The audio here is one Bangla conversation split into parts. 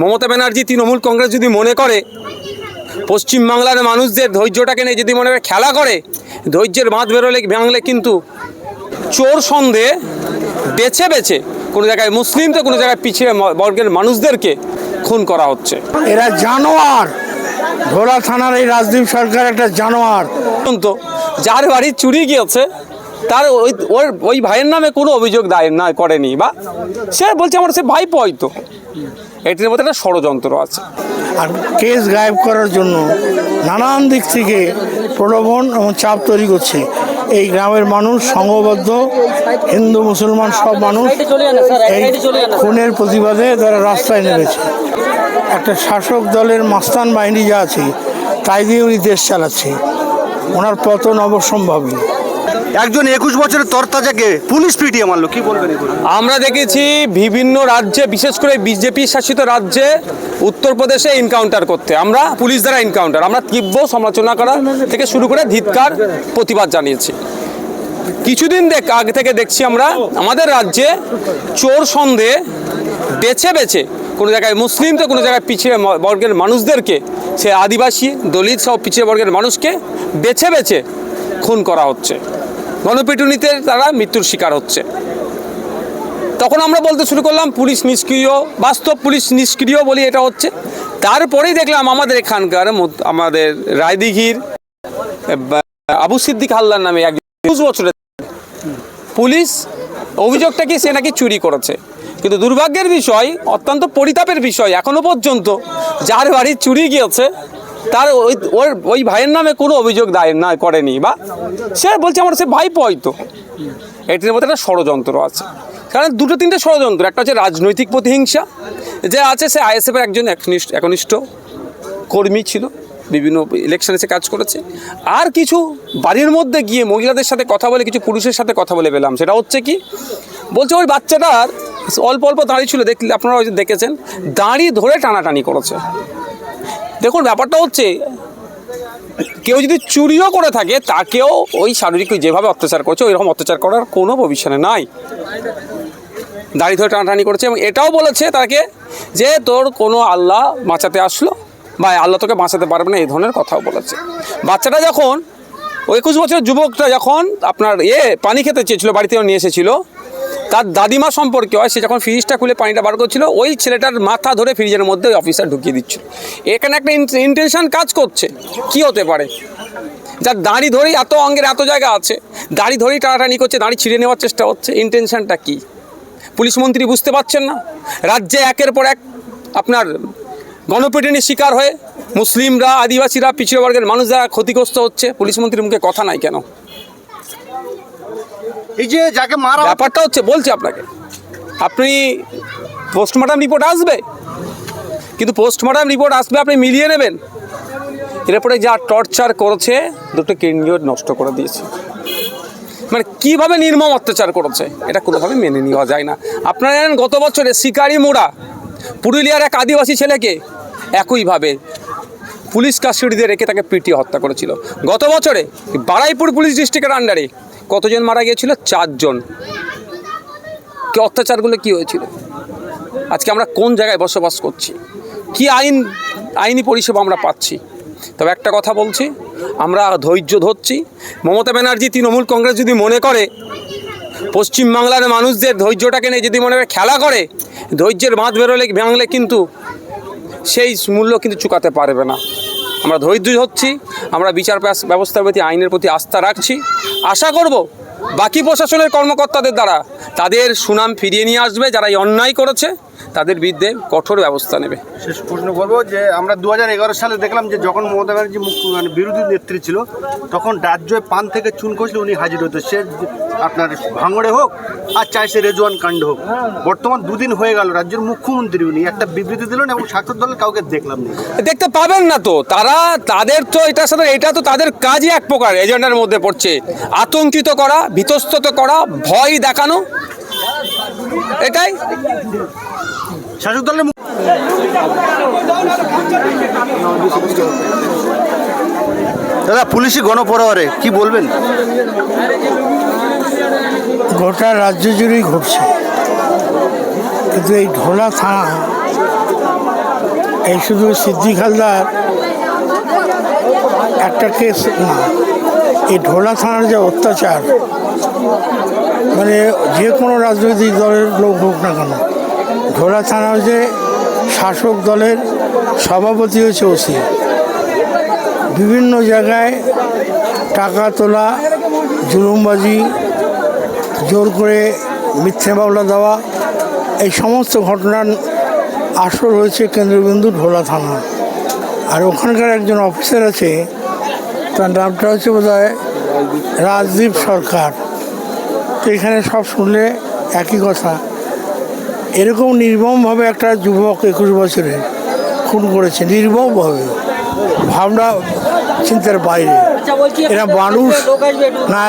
মমতা ব্যানার্জি তৃণমূল কংগ্রেস যদি মনে করে পশ্চিমবাংলার মানুষদের ধৈর্যটাকে নিয়ে যদি মনে করে খেলা করে ধৈর্যের বাঁধ বেরোলে ভাঙলে কিন্তু চোর সন্দেহে বেছে বেছে কোনো জায়গায় মুসলিম তো কোনো জায়গায় পিছিয়ে বর্গের মানুষদেরকে খুন করা হচ্ছে। এরা জানোয়ার। ধোলা থানার এই রাজদীপ সরকার একটা জানোয়ার। তো যার বাড়ি চুরি গিয়েছে তার ওই ওর ওই ভাইয়ের নামে কোনো অভিযোগ দায়ের না করেনি বা সে বলছে আমার সে ভাইপো হয়তো। এটির মধ্যে একটা ষড়যন্ত্র আছে। আর কেস গায়েব করার জন্য নানান দিক থেকে প্রলোভন এবং চাপ তৈরি করছে। এই গ্রামের মানুষ সংঘবদ্ধ, হিন্দু, মুসলমান সব মানুষ এই খুনের প্রতিবাদে তারা রাস্তায় নেমেছে। একটা শাসক দলের মাস্তান বাহিনী যা আছে, তাই দিয়ে উনি দেশ চালাচ্ছে। ওনার পতন অবসম্ভাবী। একজন একুশ বছরের তরতাজাকে পুলিশ পিটিয়ে মারলো, কি বলবেন আমরা দেখেছি বিভিন্ন রাজ্যে, বিশেষ করে বিজেপি শাসিত রাজ্যে উত্তরপ্রদেশে এনকাউন্টার করতে। আমরা পুলিশ দ্বারা এনকাউন্টার আমরা তীব্র সমালোচনা করা থেকে শুরু করে ধিৎকার, প্রতিবাদ জানিয়েছি। কিছুদিন আগে থেকে দেখছি আমরা, আমাদের রাজ্যে চোর সন্দেহে বেছে বেছে কোনো জায়গায় মুসলিম তো কোনো জায়গায় পিছিয়ে বর্গের মানুষদেরকে, সে আদিবাসী, দলিত সব পিছিয়ে বর্গের মানুষকে বেছে বেছে খুন করা হচ্ছে। গণপিটুনিতে তারা মৃত্যুর শিকার হচ্ছে। তখন আমরা বলতে শুরু করলাম, পুলিশ নিষ্ক্রিয়। বাস্তব পুলিশ নিষ্ক্রিয় বলি এটা হচ্ছে। তারপরেই দেখলাম আমাদের এখানকার আমাদের রায়দিঘির আবু সিদ্দিক হাল্লার নামে এক বছরের পুলিশ অভিযোগটা কি সে নাকি চুরি করেছে? কিন্তু দুর্ভাগ্যের বিষয়, অত্যন্ত পরিতাপের বিষয় এখনও পর্যন্ত, যার বাড়ি চুরি গিয়েছে তার ওই, ওর, ওই ভাইয়ের নামে কোনো অভিযোগ দায়ের না করেনি বা সে বলছে আমার, সে ভাইপো হয়তো। এটির মধ্যে একটা ষড়যন্ত্র আছে। কারণ দুটো তিনটে ষড়যন্ত্র, একটা হচ্ছে রাজনৈতিক প্রতিহিংসা, যে আছে সে আইএসএফের একজন একনিষ্ঠ একনিষ্ঠ কর্মী ছিল, বিভিন্ন ইলেকশনে সে কাজ করেছে। আর কিছু বাড়ির মধ্যে গিয়ে মহিলাদের সাথে কথা বলে, কিছু পুরুষের সাথে কথা বলে পেলাম। সেটা হচ্ছে কি, বলছে ওই বাচ্চাটার অল্প অল্প দাঁড়িয়ে ছিল, দেখলে আপনারা দেখেছেন দাঁড়ি ধরে টানাটানি করেছে। দেখুন, ব্যাপারটা হচ্ছে, কেউ যদি চুরিও করে থাকে, তাকেও ওই শারীরিক যেভাবে অত্যাচার করছে, ওইরকম অত্যাচার করার কোনো ভবিষ্যনে নাই। দাড়ি ধরে টানাটানি করেছে এবং এটাও বলেছে তাকে যে, তোর কোনো আল্লাহ বাঁচাতে আসলো বা আল্লাহ তোকে বাঁচাতে পারবে না, এই ধরনের কথাও বলেছে। বাচ্চাটা যখন ওই একুশ বছরের যুবকটা যখন আপনার এ পানি খেতে চেয়েছিল, বাড়িতে নিয়ে এসেছিল তার দাদিমা সম্পর্কে হয়, সে যখন ফ্রিজটা খুলে পানিটা বার করছিল, ওই ছেলেটার মাথা ধরে ফ্রিজের মধ্যে অফিসার ঢুকিয়ে দিচ্ছিল। এখানে একটা ইন্টেনশন কাজ করছে, কি হতে পারে? যার দাড়ি ধরেই এত অঙ্গের এত জায়গা আছে, দাড়ি ধরেই টানাটানি করছে, দাড়ি ছিঁড়ে নেওয়ার চেষ্টা হচ্ছে ইন্টেনশনটা কী? পুলিশ মন্ত্রী বুঝতে পারছেন না? রাজ্যে একের পর এক আপনার গণপিটুনির শিকার হয়ে মুসলিমরা, আদিবাসীরা, পিছিয়ে বর্গের মানুষ যারা ক্ষতিগ্রস্ত হচ্ছে, পুলিশ মন্ত্রীর মুখে কথা নাই কেন? এই যে যাকে মারা ব্যাপারটা হচ্ছে, বলছি আপনাকে। আপনি পোস্টমর্টম রিপোর্ট আসবে? কিন্তু পোস্টমর্টম রিপোর্ট আসবে, আপনি মিলিয়ে নেবেন। এরপরে যা টর্চার করেছে, দুটো কেন্দ্রীয় নষ্ট করে দিয়েছে। মানে কীভাবে নির্মম অত্যাচার করেছে, এটা কোনোভাবে মেনে নেওয়া যায় না। আপনারা জানেন, গত বছরে শিকারি মোড়া, পুরুলিয়ার এক আদিবাসী ছেলেকে একইভাবে পুলিশ কাস্টডিতে রেখে তাকে পিটিয়ে হত্যা করেছিল। গত বছরে বারাইপুর পুলিশ ডিস্ট্রিক্টের আন্ডারে কতজন মারা গিয়েছিল? চারজন। কি অত্যাচারগুলো কি হয়েছিল? আজকে আমরা কোন জায়গায় বসবাস করছি? কি আইন, আইনি পরিষেবা আমরা পাচ্ছি? তবে একটা কথা বলছি, আমরা ধৈর্য ধরছি। মমতা ব্যানার্জি, তৃণমূল কংগ্রেস যদি মনে করে, পশ্চিমবাংলার মানুষদের ধৈর্যটাকে নিয়ে যদি মনে করে খেলা করে, ধৈর্যের বাঁধ বেরোলে, ভাঙলে কিন্তু সেই মূল্য কিন্তু চুকাতে পারবে না। আমরা ধৈর্য হচ্ছি আমরা বিচার ব্যবস্থার প্রতি, আইনের প্রতি আস্থা রাখছি। আশা করব বাকি প্রশাসনের কর্মকর্তাদের দ্বারা তাদের সুনাম ফিরিয়ে নিয়ে আসবে, যারা এই অন্যায় করেছে। তাদের বিরুদ্ধে কঠোর ব্যবস্থা নেবে। শেষ প্রশ্ন করব যে আমরা দু হাজার এগারো সালে দেখলাম যে যখন মমতা ব্যানার্জি মুখ্য মানে বিরোধী নেত্রী ছিল তখন রাজ্য পান থেকে চুন কষলে উনি হাজির হতো। সে আপনার ভাঙড়ে হোক আর চাই সে রেজওয়ান কাণ্ড হোক। বর্তমান দুদিন হয়ে গেল রাজ্যের মুখ্যমন্ত্রী উনি একটা বিবৃতি দিলেন এবং শাসক দলের কাউকে দেখলাম না। দেখতে পাবেন না তো তারা তাদের তো এটার সাথে এটা তো তাদের কাজই এক প্রকার এজেন্ডার মধ্যে পড়ছে। আতঙ্কিত করা ভীতস্তত করা ভয় দেখানো এটাই? শাসক দলের দাদা, পুলিশি গণপরোয়ারে কি বলবেন? গোটা রাজ্য জুড়েই ঘটছে। কিন্তু এই ঢোলা থানা, এই শুধু সিদ্দিক হালদার একটা কেস না, এই ঢোলা থানার যে অত্যাচার মানে যে কোনো রাজনৈতিক দলের লোক হোক না কেন ঢোলা থানার যে শাসক দলের সভাপতি হয়েছে ওসি। বিভিন্ন জায়গায় টাকা তোলা, জুলুমবাজি, জোর করে মিথ্যে মামলা দেওয়া, এই সমস্ত ঘটনার আসর হয়েছে কেন্দ্রবিন্দু ঢোলা থানা। আর ওখানকার একজন অফিসার আছে, তার নামটা হচ্ছে বোধ রাজদীপ সরকার। এখানে সব শুনলে একই কথা। এরকম নির্মমভাবে একটা যুবক একুশ বছরের খুন করেছে, নির্মমভাবে। ভাবনা চিন্তার বাইরে। এরা মানুষ, না,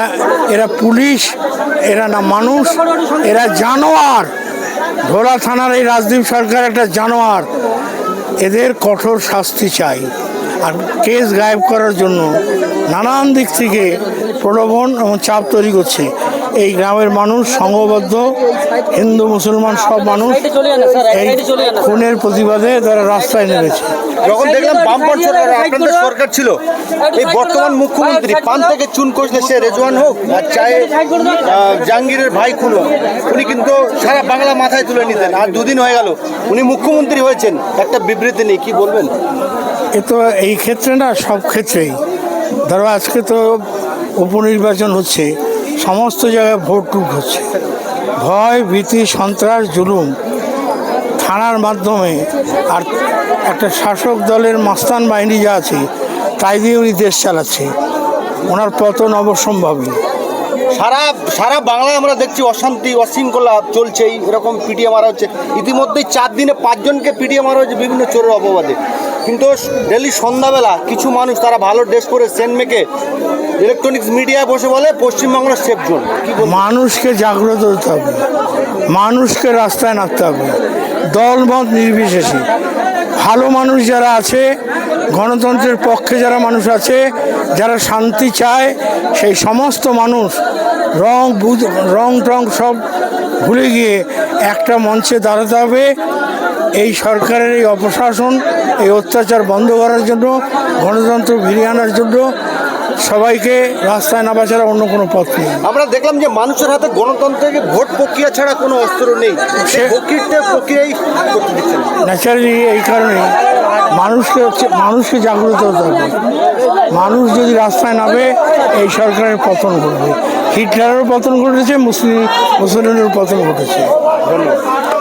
এরা পুলিশ, এরা না মানুষ, এরা জানোয়ার। ধোলা থানার এই রাজদীপ সরকার একটা জানোয়ার। এদের কঠোর শাস্তি চাই। আর কেস গায়েব করার জন্য নানান দিক থেকে প্রলোভন এবং চাপ তৈরি করছে। এই গ্রামের মানুষ সংঘবদ্ধ হিন্দু মুসলমান সব মানুষ এই খুনের প্রতিবাদে তারা রাস্তায় নেমেছে। যখন দেখলাম বামপন্থ সরকার আপনাদের সরকার ছিল এই বর্তমান মুখ্যমন্ত্রী পান থেকে চুন কষলে সে রেজওয়ান হোক আর চায়ে জাহাঙ্গীরের ভাই খুন হোক। উনি কিন্তু সারা বাংলা মাথায় তুলে নিতেন। আর দুদিন হয়ে গেল উনি মুখ্যমন্ত্রী হয়েছেন। একটা বিবৃতি নেই কি বলবেন? এ তো এই ক্ষেত্রে না সব ক্ষেত্রেই। ধরো আজকে তো উপনির্বাচন হচ্ছে সমস্ত জায়গায় ভোট টুট হচ্ছে। ভয়, ভীতি, সন্ত্রাস, জুলুম থানার মাধ্যমে। আর একটা শাসক দলের মাস্তান বাহিনী যা আছে, তাই দিয়ে উনি দেশ চালাচ্ছে। ওনার পতন অবশ্যম্ভাবী সারা সারা বাংলায় আমরা দেখছি অশান্তি, অশৃঙ্খলা চলছেই, এরকম পিটিয়ে মারা হচ্ছে। ইতিমধ্যেই চার দিনে পাঁচজনকে পিটিয়ে মারা হচ্ছে বিভিন্ন চোরের অপবাদে। কিন্তু ডেলি সন্ধ্যাবেলা কিছু মানুষ, তারা ভালো ড্রেস করে সেন মেকে ইলেকট্রনিক্স মিডিয়ায় বসে বলে, পশ্চিমবাংলার সেফ জোন মানুষকে জাগ্রত হতে হবে। মানুষকে রাস্তায় নামতে হবে। দলমত নির্বিশেষে। ভালো মানুষ যারা আছে, গণতন্ত্রের পক্ষে যারা মানুষ আছে, যারা শান্তি চায়, সেই সমস্ত মানুষ রং, বুধ, রং টং সব ভুলে গিয়ে একটা মঞ্চে দাঁড়াতে হবে। এই সরকারের এই অপশাসন এই অত্যাচার বন্ধ করার জন্য গণতন্ত্র ফিরিয়ে আনার জন্য সবাইকে রাস্তায় নামা ছাড়া অন্য কোনো পথ নেই। আমরা দেখলাম যে মানুষের হাতে গণতন্ত্রের ভোট প্রক্রিয়া ছাড়া কোনো অস্ত্র নেই। সে প্রক্রিয়া প্রক্রিয়াই ন্যাচারালি এই কারণে মানুষকে হচ্ছে মানুষকে জাগ্রত হতে হবে। মানুষ যদি রাস্তায় নামে এই সরকারের পতন ঘটবে। হিটলারেরও পতন ঘটেছে মুসলিম মুসলিমের পতন ঘটেছে। ধন্যবাদ।